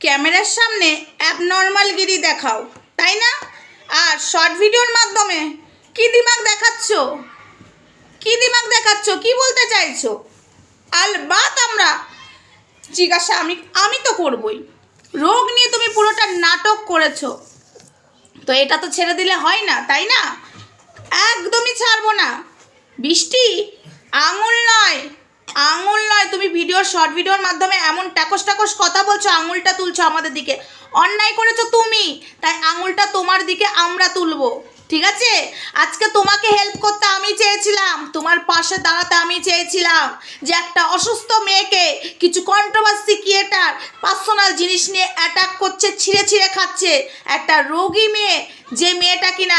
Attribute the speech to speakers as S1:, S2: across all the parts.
S1: ক্যামেরার সামনে অ্যাবনর্মাল গিরি দেখাও, তাই না? আর শর্ট ভিডিওর মাধ্যমে কি দিমাগ দেখাচ্ছ? কি দিমাগ দেখাচ্ছ? কি বলতে চাইছো? আলবাত আমরা জিজ্ঞাসা, আমি আমি তো করবই। রোগ নিয়ে তুমি পুরোটা নাটক করেছ। তো এটা তো ছেড়ে দিলে হয় না, তাই না? একদমই ছাড়বো না। বৃষ্টি আঙুল নয়। আঙুল নয়, তুমি ভিডিও শর্ট ভিডিওর মাধ্যমে এমন টাকস টাকস কথা বলছো, আঙুলটা তুলছো আমাদের দিকে। অন্যায় করেছ তুমি, তাই আঙুলটা তোমার দিকে আমরা তুলবো। ঠিক আছে? আজকে তোমাকে হেল্প করতে আমি চেয়েছিলাম, তোমার পাশে দাঁড়াতে আমি চেয়েছিলাম যে একটা অসুস্থ মেয়েকে কিছু কন্ট্রোভার্সি ক্রিয়েটার পার্সোনাল জিনিস নিয়ে অ্যাটাক করছে, ছিঁড়ে ছিঁড়ে খাচ্ছে। একটা রোগী মেয়ে, যে মেয়েটা কিনা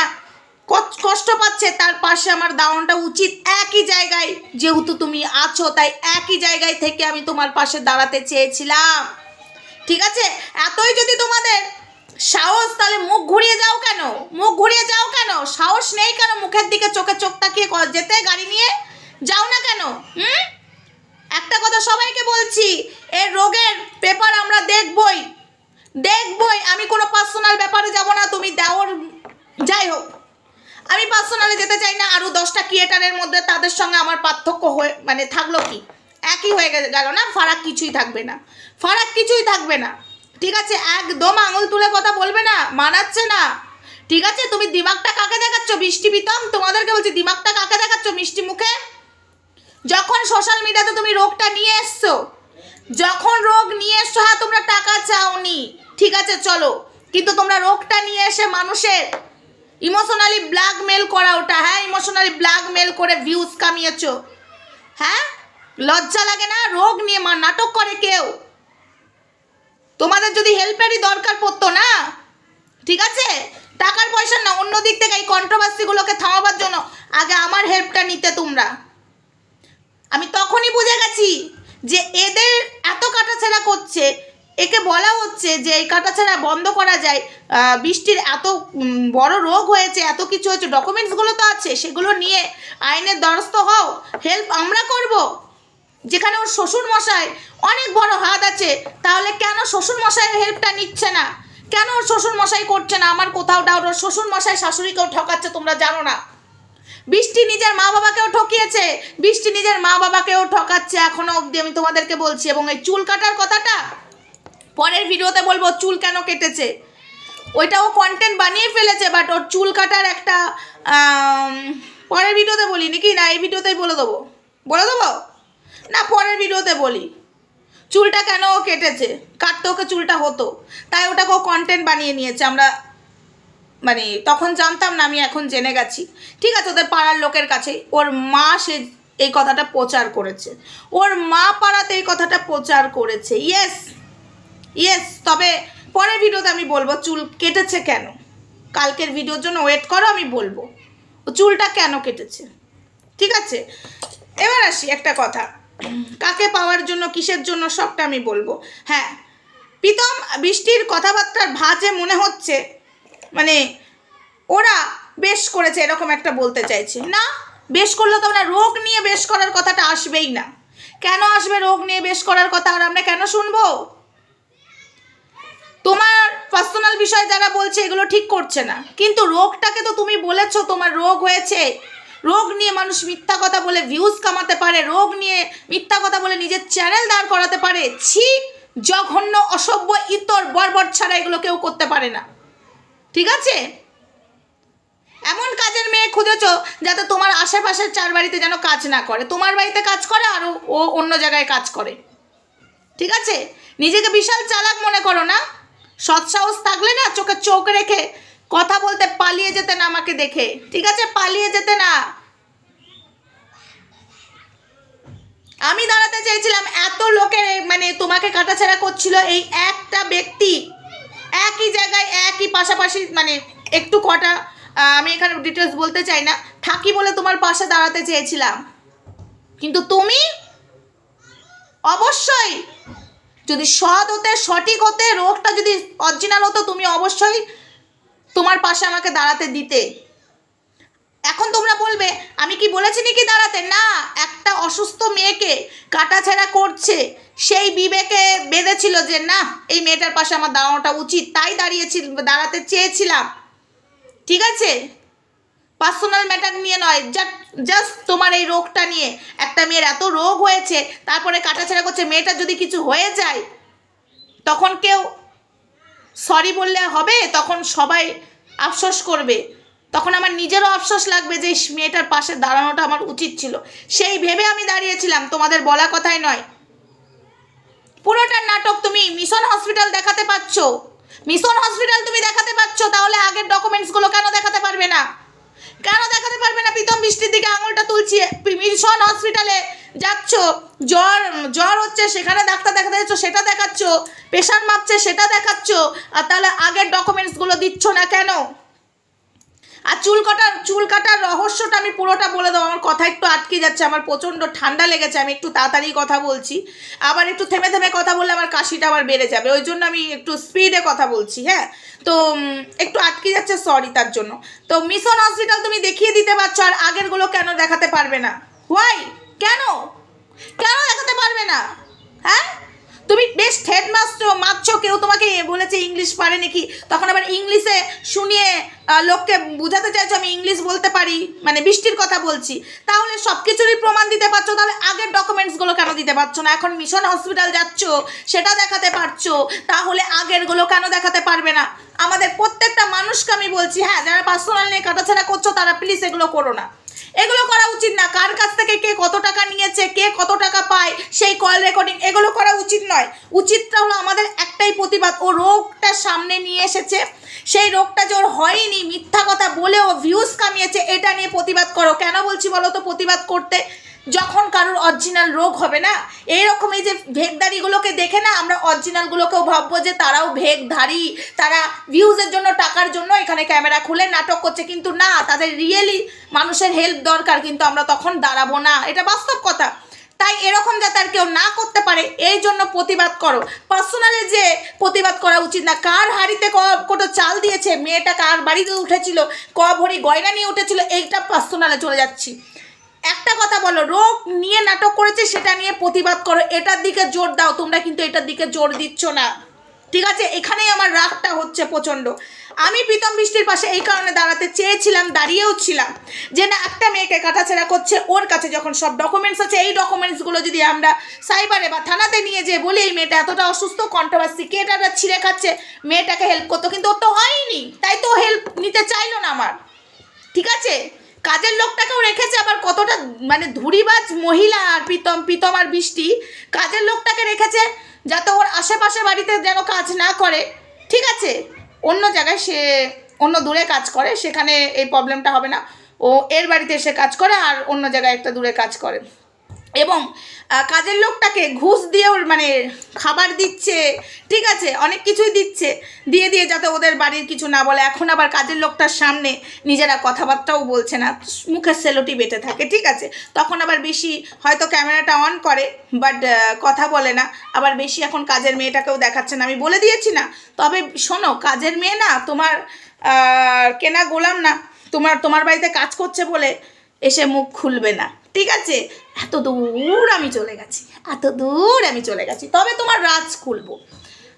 S1: কষ্ট পাচ্ছে, তার পাশে আমার দাঁড়ানোটা উচিত একই জায়গায়। যেহেতু তুমি আছো, তাই একই জায়গায় থেকে আমি তোমার পাশে দাঁড়াতে চেয়েছিলাম। ঠিক আছে? এতই যদি তোমাদের সাহস, তাহলে মুখ ঘুরিয়ে যাও কেন? মুখ ঘুরিয়ে যাও কেন? সাহস নেই কেন মুখের দিকে চোখে চোখ তাকিয়ে যেতে, গাড়ি নিয়ে? যাও না কেন? হুম? একটা কথা সবাইকে বলছি, এর রোগের পেপার আমরা দেখবই। দেখবই, আমি কোনো পার্সোনাল ব্যাপারে যাব না, তুমি দেওর যাই হোক। আমি পার্সোনালি যেতে চাই না আরও দশটা ক্রিয়েটারের মধ্যে তাদের সঙ্গে আমার পার্থক্য হয়ে মানে থাকল কি? একই হয়ে গেল না, ফারাক কিছুই থাকবে না। ফারাক কিছুই থাকবে না। ঠিক আছে, একদম আঙুল তুলে কথা বলবে না, মানাচ্ছে না। ঠিক আছে, তুমি দিমাগটা কাকে দেখাচ্ছ? বৃষ্টি বিতম তোমাদেরকে বলছি, দিমাগটা কাকে দেখাচ্ছ? মিষ্টি মুখে? যখন সোশ্যাল মিডিয়াতে তুমি রোগটা নিয়ে এসছো, যখন রোগ নিয়ে এসছো হ্যাঁ তোমরা টাকা চাওনি। ঠিক আছে, চলো। কিন্তু তোমরা রোগটা নিয়ে এসে মানুষের ইমোশনালি ব্ল্যাকমেল করা ওটা হ্যাঁ? ইমোশনালি ব্ল্যাকমেল করে ভিউজ কামিয়েছো। হ্যাঁ? লজ্জা লাগে না? রোগ নিয়ে মা নাটক করে কেউ। তোমাদের যদি হেল্পেরই দরকার পড়তো না? ঠিক আছে? টাকার পয়সা না, অন্য দিক থেকে এই কন্ট্রোভার্সিগুলোকে থামাবার জন্য আগে আমার হেল্পটা নিতে তোমরা। আমি তখনই বুঝে গেছি যে এদের এত কাটাছেড়া করছে একে বলা হচ্ছে যে এই কাটাছেড়া বন্ধ করা যায়। বৃষ্টির এত বড় রোগ হয়েছে, এত কিছু হয়েছে ডকুমেন্টসগুলো তো আছে, সেগুলো নিয়ে আইনের দ্বারস্থ হও হেল্প আমরা করব। যেখানে ওর শ্বশুর মশাই অনেক বড় হাত আছে, তাহলে কেন শ্বশুর মশাইয়ের হেল্পটা নিচ্ছে না? কেন ওর শ্বশুর মশাই করছে না? আমার কোথাও ডাউট ওর শ্বশুর মশাই শাশুড়িকেও ঠকাচ্ছে, তোমরা জানো না। বৃষ্টি নিজের মা বাবাকেও ঠকিয়েছে, বৃষ্টি নিজের মা বাবাকেও ঠকাচ্ছে এখনও অবধি আমি তোমাদেরকে বলছি, এবং এই চুল কাটার কথাটা পরের ভিডিওতে বলব চুল কেন কেটেছে? ওইটাও কন্টেন্ট বানিয়ে ফেলেছে বাট ওর চুল কাটার একটা পরের ভিডিওতে বলি, নাকি? না, এই ভিডিওতেই বলে দেবো। বলে দেবো? না, পরের ভিডিওতে বলি। চুলটা কেন ও কেটেছে? কাটতে ওকে চুলটা হতো। তাই ওটাকে ও কন্টেন্ট বানিয়ে নিয়েছে। আমরা মানে তখন জানতাম না, আমি এখন জেনে গেছি। ঠিক আছে, ওদের পাড়ার লোকের কাছে। ওর মা সে এই কথাটা প্রচার করেছে। ওর মা পাড়াতে এই কথাটা প্রচার করেছে। ইয়েস ইয়েস তবে পরের ভিডিওতে আমি বলব, চুল কেটেছে কেন? কালকের ভিডিওর জন্য ওয়েট করো, আমি বলব। ও চুলটা কেন কেটেছে? ঠিক আছে? এবার আসি একটা কথা। কাকে পাওয়ার জন্য, কিসের জন্য, সবটা আমি বলব। হ্যাঁ প্রীতম বৃষ্টির কথাবার্তার ভাজে মনে হচ্ছে মানে ওরা বেশ করেছে, এরকম একটা বলতে চাইছে। না, বেশ করলে তো আমরা রোগ নিয়ে বেশ করার কথাটা আসবেই না। কেন আসবে রোগ নিয়ে বেশ করার কথা? আর আমরা কেন শুনব? তোমার পার্সোনাল বিষয় যারা বলছে, এগুলো ঠিক করছে না। কিন্তু রোগটাকে তো তুমি বলেছ, তোমার রোগ হয়েছে। রোগ নিয়ে মানুষ মিথ্যা কথা বলে ভিউজ কামাতে পারে, রোগ নিয়ে মিথ্যা কথা বলে নিজের চ্যানেল দাঁড় করাতে পারে। ছি, জঘন্য, অসভ্য, ইতর, বর্বর ছাড়া এগুলো কেউ করতে পারে না। ঠিক আছে? এমন কাজের মেয়ে খুঁজেছ যাতে তোমার আশেপাশের চার বাড়িতে যেন কাজ না করে। তোমার বাড়িতে কাজ করে আর ও- অন্য জায়গায় কাজ করে। ঠিক আছে? নিজেকে বিশাল চালাক মনে করো না। সৎ সাহস থাকলে না চোখে চোখ রেখে কথা বলতে পালিয়ে যেতে না আমাকে দেখে। ঠিক আছে? পালিয়ে যেতে না। আমি দাঁড়াতে চেয়েছিলাম, এত লোকের মানে তোমাকে কাটাছেড়া করছিল এই একটা ব্যক্তি। একই জায়গায়, একই পাশাপাশি মানে একটু কটা আমি এখানে ডিটেলস বলতে চাই না। থাকি বলে তোমার পাশে দাঁড়াতে চেয়েছিলাম। কিন্তু তুমি? অবশ্যই! যদি সৎ হতে, সঠিক হতে, রোগটা যদি অরিজিনাল হতো, তুমি অবশ্যই তোমার পাশে আমাকে দাঁড়াতে দিতে। এখন তোমরা বলবে, আমি কি বলেছি নাকি দাঁড়াতে? না, একটা অসুস্থ মেয়েকে কাটাছেড়া করছে। সেই বিবেকে বেঁধেছিল যে, না, এই মেয়েটার পাশে আমার দাঁড়ানোটা উচিত। তাই দাঁড়িয়েছিল দাঁড়াতে চেয়েছিলাম। ঠিক আছে? পার্সোনাল ম্যাটার নিয়ে নয় জাস্ট তোমার এই রোগটা নিয়ে। একটা মেয়ের এত রোগ হয়েছে, তারপরে কাটাছেড়া করছে, মেয়েটার যদি কিছু হয়ে যায়, তখন কেউ সরি বললে হবে, তখন সবাই আফসোস করবে। তখন আমার নিজেরও আফসোস লাগবে যে মেয়েটার পাশে দাঁড়ানোটা আমার উচিত ছিল। সেই ভেবে আমি দাঁড়িয়েছিলাম, তোমাদের বলা কথাই নয়। পুরোটার নাটক তুমি মিশন হসপিটাল দেখাতে পাচ্ছ মিশন হসপিটাল তুমি দেখাতে পাচ্ছ তাহলে আগের ডকুমেন্টসগুলো কেন দেখাতে পারবে না? কেন দেখাতে পারবে না? প্রীতম বৃষ্টির দিকে আঙুলটা তুলছি। মিশন হসপিটালে যাচ্ছ, জ্বর জ্বর হচ্ছে, সেখানে ডাক্তার দেখাতে যাচ্ছ, সেটা দেখাচ্ছ। প্রেশার মাপছে, সেটা দেখাচ্ছ। আর তাহলে আগের ডকুমেন্টসগুলো দিচ্ছ না কেন? আর চুল কাটার চুল কাটার রহস্যটা আমি পুরোটা বলে দেবো। আমার কথা একটু আটকে যাচ্ছে, আমার প্রচণ্ড ঠান্ডা লেগেছে, আমি একটু তাড়াতাড়ি কথা বলছি। আবার একটু থেমে থেমে কথা বললে আমার কাশিটা আবার বেড়ে যাবে, ওই জন্য আমি একটু স্পিডে কথা বলছি হ্যাঁ? তো একটু আটকে যাচ্ছে সরি তার জন্য। তো মিশন হসপিটাল তুমি দেখিয়ে দিতে পারছ, আর আগেরগুলো কেন দেখাতে পারবে না? হোয়াই কেন? কেন দেখাতে পারবে না? হ্যাঁ? তুমি বেশ হেড মাস্টার মারছো কেউ তোমাকে বলেছে ইংলিশ পারে নাকি? তখন আবার ইংলিশে শুনিয়ে লোককে বোঝাতে চাইছো, আমি ইংলিশ বলতে পারি মানে বৃষ্টির কথা বলছি। তাহলে সব কিছুরই প্রমাণ দিতে পারছ, তাহলে আগের ডকুমেন্টসগুলো কেন দিতে পারছ না? এখন মিশন হসপিটাল যাচ্ছ, সেটা দেখাতে পারছ, তাহলে আগেরগুলো কেন দেখাতে পারবে না? আমাদের প্রত্যেকটা মানুষকে আমি বলছি হ্যাঁ যারা পার্সোনাল নিয়ে কাটাছাড়া করছ, তারা প্লিজ এগুলো করো না। এগুলো করা উচিত না। কার কাছ থেকে কে কত টাকা নিয়েছে, কে কত টাকা পায়, সেই কল রেকর্ডিং এগুলো করা উচিত নয়। উচিতটা হলো আমাদের একটাই প্রতিবাদ, ও রোগটা সামনে নিয়ে এসেছে। সেই রোগটা যে ওর হয়নি, মিথ্যা কথা বলেও ভিউজ কামিয়েছে, এটা নিয়ে প্রতিবাদ করো। কেন বলছি বলো তো প্রতিবাদ করতে? যখন কারোর অরিজিনাল রোগ হবে না এইরকম এই যে ভেগদারিগুলোকে দেখে না, আমরা অরিজিনালগুলোকেও ভাববো যে তারাও ভেগধারী তারা ভিউজের জন্য, টাকার জন্য এখানে ক্যামেরা খুলে নাটক করছে, কিন্তু না, তাদের রিয়েলি মানুষের হেল্প দরকার, কিন্তু আমরা তখন দাঁড়াবো না। এটা বাস্তব কথা। তাই এরকম যাতে আর কেউ না করতে পারে, এই জন্য প্রতিবাদ করো। পার্সোনালি যে প্রতিবাদ করা উচিত না, কার হাড়িতে ক, কোটো চাল দিয়েছে, মেয়েটা কার বাড়িতে উঠেছিল, ক ভরি গয়না নিয়ে উঠেছিল, এইটা পার্সোনালে চলে যাচ্ছি। একটা কথা বলো, রোগ নিয়ে নাটক করেছে, সেটা নিয়ে প্রতিবাদ করো, এটার দিকে জোর দাও, তোমরা কিন্তু এটার দিকে জোর দিচ্ছ না। ঠিক আছে? এখানেই আমার রাগটা হচ্ছে প্রচণ্ড। আমি প্রীতম বৃষ্টির পাশে এই কারণে দাঁড়াতে চেয়েছিলাম, দাঁড়িয়েও ছিলাম যে না, একটা মেয়েকে কাটাছেড়া করছে, ওর কাছে যখন সব ডকুমেন্টস আছে, এই ডকুমেন্টসগুলো যদি আমরা সাইবারে বা থানাতে নিয়ে যেয়ে বলি, এই মেয়েটা এতটা অসুস্থ কন্ট্রোভার্সি কে এটা ছিঁড়ে খাচ্ছে, মেয়েটাকে হেল্প করতো, কিন্তু ওর তো হয়নি। তাই তো হেল্প নিতে চাইলো না আমার। ঠিক আছে? কাজের লোকটাকেও রেখেছে, আবার কতটা মানে ধুরিবাজ মহিলা আর প্রীতম প্রীতম আর বৃষ্টি, কাজের লোকটাকে রেখেছে যাতে ওর আশেপাশে বাড়িতে যেন কাজ না করে। ঠিক আছে, অন্য জায়গায় সে, অন্য দূরে কাজ করে, সেখানে এই প্রবলেমটা হবে না। ও এর বাড়িতে এসে কাজ করে আর অন্য জায়গায় একটা দূরে কাজ করে। এবং কাজের লোকটাকে ঘুষ দিয়েও মানে খাবার দিচ্ছে, ঠিক আছে, অনেক কিছুই দিচ্ছে, দিয়ে দিয়ে যাতে ওদের বাড়ির কিছু না বলে। এখন আবার কাজের লোকটার সামনে নিজেরা কথাবার্তাও বলছে না, মুখের সেলোটি বেটে থাকে, ঠিক আছে? তখন আবার বেশি হয়তো ক্যামেরাটা অন করে, বাট কথা বলে না। আবার বেশি এখন কাজের মেয়েটাকেও দেখাচ্ছে না। আমি বলে দিয়েছি না, তবে শোনো, কাজের মেয়ে না তোমার কেনা গোলাম না, তোমার তোমার বাড়িতে কাজ করছে বলে এসে মুখ খুলবে না। ঠিক আছে? এত দূর আমি চলে গেছি, এত দূর আমি চলে গেছি। তবে তোমার রাজ খুলবো।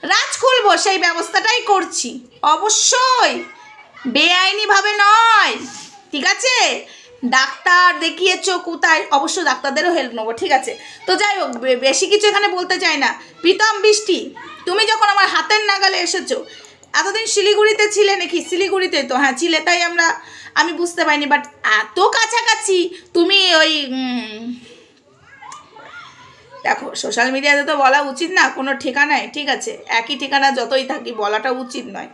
S1: রাজ খুলবো, সেই ব্যবস্থাটাই করছি। অবশ্যই। বেআইনিভাবে নয়। ঠিক আছে? ডাক্তার দেখিয়েছো কোথায়? অবশ্য ডাক্তারদেরও হেল্প নেব, ঠিক আছে? তো যাই হোক বেশি কিছু এখানে বলতে চাই না। প্রীতম বৃষ্টি, তুমি যখন আমার হাতের নাগালে এসেছ এতদিন শিলিগুড়িতে ছিলে নাকি? শিলিগুড়িতে তো হ্যাঁ ছিলে, তাই আমরা, আমি বুঝতে পারিনি বাট এত কাছাকাছি, তুমি ওই দেখো সোশ্যাল মিডিয়াতে তো বলা উচিত না, কোনো ঠিকানায়, ঠিক আছে, একই ঠিকানা যতই থাকি, বলাটা উচিত নয়,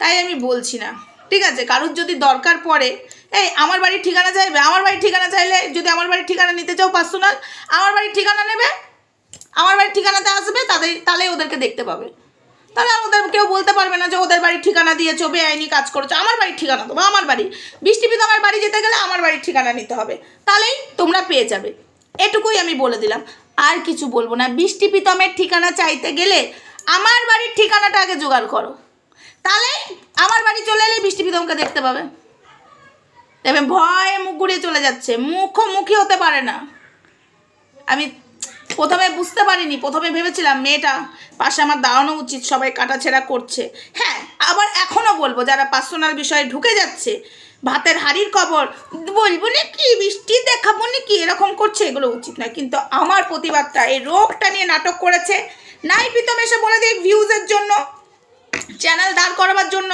S1: তাই আমি বলছি না, ঠিক আছে, কারুর যদি দরকার পড়ে, এই, আমার বাড়ির ঠিকানা চাইবে, আমার বাড়ির ঠিকানা চাইলে যদি আমার বাড়ির ঠিকানা নিতে চাও পার্সোনাল আমার বাড়ির ঠিকানা নেবে, আমার বাড়ির ঠিকানাতে আসবে, তাদের, তাহলেই ওদেরকে দেখতে পাবে। তাহলে আর ওদের কেউ বলতে পারবে না যে ওদের বাড়ির ঠিকানা দিয়েছ বেআইনি কাজ করেছ। আমার বাড়ির ঠিকানা দেবো আমার বাড়ি। বৃষ্টিপিত আমার বাড়ি যেতে গেলে আমার বাড়ির ঠিকানা নিতে হবে। তাহলেই তোমরা পেয়ে যাবে। এটুকুই আমি বলে দিলাম। আর কিছু বলব না। বৃষ্টি প্রীতমের ঠিকানা চাইতে গেলে আমার বাড়ির ঠিকানাটা আগে জোগাড় করো। তাহলে আমার বাড়ি চলে এলে বৃষ্টি প্রীতমকে দেখতে পাবে। দেখবেন ভয়ে মুখ ঘুরিয়ে চলে যাচ্ছে। মুখোমুখি হতে পারে না। আমি প্রথমে বুঝতে পারিনি, প্রথমে ভেবেছিলাম মেয়েটা পাশে আমার দাঁড়ানো উচিত, সবাই কাটাছেড়া করছে। হ্যাঁ আবার এখনও বলব, যারা পার্সোনাল বিষয়ে ঢুকে যাচ্ছে, ভাতের হাড়ির খবর বলব না কি বৃষ্টি দেখাবো না কি, এরকম করছে, এগুলো উচিত নয়। কিন্তু আমার প্রতিবাদটা, এই রোগটা নিয়ে নাটক করেছে, নাই প্রীতম এসে বলে দিক ভিউজের জন্য চ্যানেল দাঁড় করাবার জন্য,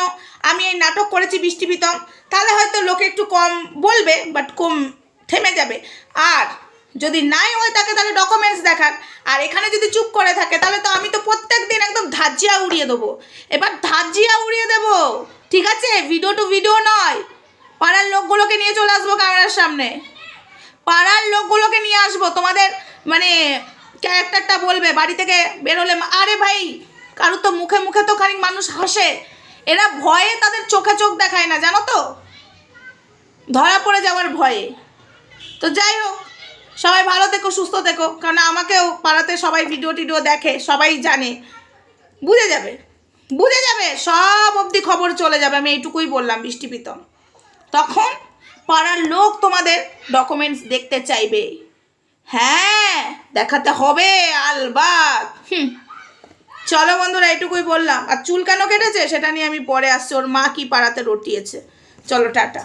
S1: আমি এই নাটক করেছি বৃষ্টি প্রীতম, তাহলে হয়তো লোকে একটু কম বলবে বাট কম থেমে যাবে। আর যদি নাই হয় তাকে তাহলে ডকুমেন্টস দেখাক। আর এখানে যদি চুপ করে থাকে, তাহলে তো আমি তো প্রত্যেক দিন একদম ধাজিয়া উড়িয়ে দেবো। এবার ধাজিয়া উড়িয়ে দেবো। ঠিক আছে? ভিডিও টু ভিডিও নয়। পাড়ার লোকগুলোকে নিয়ে চলে আসব ক্যামেরার সামনে। পাড়ার লোকগুলোকে নিয়ে আসব। তোমাদের মানে ক্যারেক্টারটা বলবে, বাড়ি থেকে বেরোলে আরে ভাই, কারুর তো মুখে মুখে তো খানিক মানুষ হাসে। এরা ভয়ে তাদের চোখে চোখ দেখায় না, জানো তো? ধরা পড়ে যাওয়ার ভয়ে। তো যাই হোক সবাই ভালো থেকো, সুস্থ থেকো। কারণ আমাকেও পাড়াতে সবাই ভিডিও টিডিও দেখে, সবাই জানে। বুঝে যাবে। বুঝে যাবে, সব অবধি খবর চলে যাবে। আমি এইটুকুই বললাম, বৃষ্টি প্রীতম। তখন পাড়ার লোক তোমাদের ডকুমেন্টস দেখতে চাইবে। হ্যাঁ দেখাতে হবে, আলবাত। হুম। চলো বন্ধুরা, এইটুকুই বললাম। আর চুল কেন কেটেছে? সেটা নিয়ে আমি পরে আসছি। ওর মা কি পাড়াতে রটিয়েছে। চলো, টাটা।